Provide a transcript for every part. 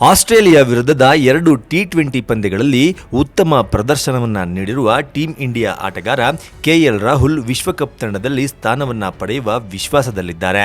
Australia ವಿರುದ್ಧದ ಎರಡು T twenty ಪಂದ್ಯಗಳಲ್ಲಿ ಉತ್ತಮ ಪ್ರದರ್ಶನವನ್ನು ನೀಡಿರುವ ಟೀಂ ಇಂಡಿಯಾ ಆಟಗಾರ ಕೆಎಲ್ ರಾಹುಲ್ ವಿಶ್ವಕಪ್ ತಂಡದಲ್ಲಿ ಸ್ಥಾನವನ್ನು ಪಡೆಯುವ ವಿಶ್ವಾಸದಲ್ಲಿದ್ದಾರೆ.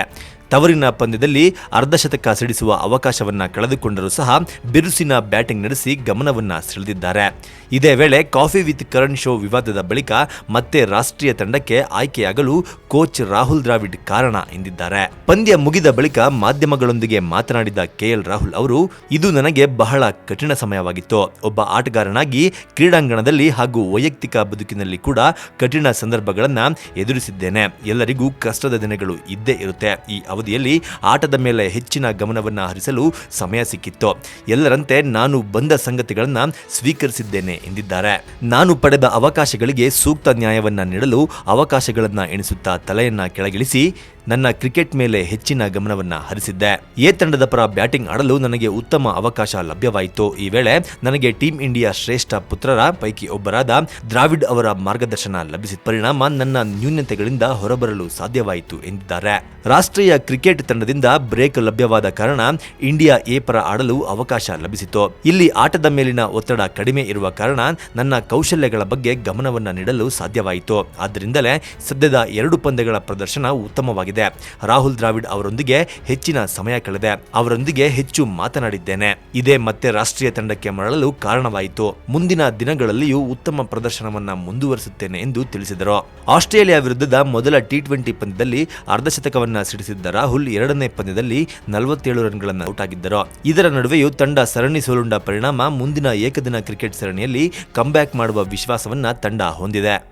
ತವರಿನ ಪಂದ್ಯದಲ್ಲಿ ಅರ್ಧಶತಕ ಸಿಡಿಸುವ ಅವಕಾಶವನ್ನ ಕಳೆದುಕೊಂಡರೂ ಸಹ ಬಿರುಸಿನ ಬ್ಯಾಟಿಂಗ್ ನಡೆಸಿ ಗಮನವನ್ನ ಸೆಳೆದಿದ್ದಾರೆ. ಇದೇ ವೇಳೆ ಕಾಫಿ ವಿತ್ ಕರಣ್ ಶೋ ವಿವಾದದ ಬಳಿಕ ಮತ್ತೆ ರಾಷ್ಟ್ರೀಯ ತಂಡಕ್ಕೆ ಆಯ್ಕೆಯಾಗಲು ಕೋಚ್ ರಾಹುಲ್ ದ್ರಾವಿಡ್ ಕಾರಣ ಎಂದಿದ್ದಾರೆ. ಪಂದ್ಯ ಮುಗಿದ ಬಳಿಕ ಮಾಧ್ಯಮಗಳೊಂದಿಗೆ ಮಾತನಾಡಿದ ಕೆಎಲ್ ರಾಹುಲ್ ಅವರು, ಇದು ನನಗೆ ಬಹಳ ಕಠಿಣ ಸಮಯವಾಗಿತ್ತು. ಒಬ್ಬ ಆಟಗಾರನಾಗಿ ಕ್ರೀಡಾಂಗಣದಲ್ಲಿ ಹಾಗೂ ವೈಯಕ್ತಿಕ ಬದುಕಿನಲ್ಲಿ ಕೂಡ ಕಠಿಣ ಸಂದರ್ಭಗಳನ್ನು ಎದುರಿಸಿದ್ದೇನೆ. ಎಲ್ಲರಿಗೂ ಕಷ್ಟದ ದಿನಗಳು ಇದ್ದೇ ಇರುತ್ತೆ. ಈ ಅವಧಿಯಲ್ಲಿ ಆಟದ ಮೇಲೆ ಹೆಚ್ಚಿನ ಗಮನವನ್ನು ಹರಿಸಲು ಸಮಯ ಸಿಕ್ಕಿತ್ತು. ಎಲ್ಲರಂತೆ ನಾನು ಬಂದ ಸಂಗತಿಗಳನ್ನು ಸ್ವೀಕರಿಸಿದ್ದೇನೆ ಎಂದಿದ್ದಾರೆ. ನಾನು ಪಡೆದ ಅವಕಾಶಗಳಿಗೆ ಸೂಕ್ತ ನ್ಯಾಯವನ್ನು ನೀಡಲು ಅವಕಾಶಗಳನ್ನು ಎಣಿಸುತ್ತಾ ತಲೆಯನ್ನ ಕೆಳಗಿಳಿಸಿ ನನ್ನ ಕ್ರಿಕೆಟ್ ಮೇಲೆ ಹೆಚ್ಚಿನ ಗಮನವನ್ನ ಹರಿಸಿದ್ದೆ. ಎ ತಂಡದ ಪರ ಬ್ಯಾಟಿಂಗ್ ಆಡಲು ನನಗೆ ಉತ್ತಮ ಅವಕಾಶ ಲಭ್ಯವಾಯಿತು. ಈ ವೇಳೆ ನನಗೆ ಟೀಂ ಇಂಡಿಯಾ ಶ್ರೇಷ್ಠ ಪುತ್ರರ ಪೈಕಿ ಒಬ್ಬರಾದ ದ್ರಾವಿಡ್ ಅವರ ಮಾರ್ಗದರ್ಶನ ಲಭಿಸಿದ ಪರಿಣಾಮ ನನ್ನ ನ್ಯೂನತೆಗಳಿಂದ ಹೊರಬರಲು ಸಾಧ್ಯವಾಯಿತು ಎಂದಿದ್ದಾರೆ. ರಾಷ್ಟ್ರೀಯ ಕ್ರಿಕೆಟ್ ತಂಡದಿಂದ ಬ್ರೇಕ್ ಲಭ್ಯವಾದ ಕಾರಣ ಇಂಡಿಯಾ ಎ ಪರ ಆಡಲು ಅವಕಾಶ ಲಭಿಸಿತು. ಇಲ್ಲಿ ಆಟದ ಮೇಲಿನ ಒತ್ತಡ ಕಡಿಮೆ ಇರುವ ಕಾರಣ ನನ್ನ ಕೌಶಲ್ಯಗಳ ಬಗ್ಗೆ ಗಮನವನ್ನ ನೀಡಲು ಸಾಧ್ಯವಾಯಿತು. ಆದ್ದರಿಂದಲೇ ಸದ್ಯದ ಎರಡು ಪಂದ್ಯಗಳ ಪ್ರದರ್ಶನ ಉತ್ತಮವಾಗಿದೆ ರಾಹುಲ್ ದ್ರಾವಿಡ್ ಅವರೊಂದಿಗೆ ಹೆಚ್ಚಿನ ಸಮಯ ಕಳೆದೆ. ಅವರೊಂದಿಗೆ ಹೆಚ್ಚು ಮಾತನಾಡಿದ್ದೇನೆ. ಇದೇ ಮತ್ತೆ ರಾಷ್ಟ್ರೀಯ ತಂಡಕ್ಕೆ ಮರಳಲು ಕಾರಣವಾಯಿತು. ಮುಂದಿನ ದಿನಗಳಲ್ಲಿಯೂ ಉತ್ತಮ ಪ್ರದರ್ಶನವನ್ನ ಮುಂದುವರಿಸುತ್ತೇನೆ ಎಂದು ತಿಳಿಸಿದರು. ಆಸ್ಟ್ರೇಲಿಯಾ ವಿರುದ್ಧದ ಮೊದಲ ಟಿ ಟ್ವೆಂಟಿ ಪಂದ್ಯದಲ್ಲಿ ಅರ್ಧಶತಕವನ್ನ ಸಿಡಿಸಿದ್ದ ರಾಹುಲ್ ಎರಡನೇ ಪಂದ್ಯದಲ್ಲಿ ನಲವತ್ತೇಳು ರನ್ಗಳನ್ನು ಔಟ್ ಆಗಿದ್ದರು. ಇದರ ನಡುವೆಯೂ ತಂಡ ಸರಣಿ ಸೋಲುಂಡ ಪರಿಣಾಮ ಮುಂದಿನ ಏಕದಿನ ಕ್ರಿಕೆಟ್ ಸರಣಿಯಲ್ಲಿ ಕಂಬ್ಯಾಕ್ ಮಾಡುವ ವಿಶ್ವಾಸವನ್ನ ತಂಡ ಹೊಂದಿದೆ.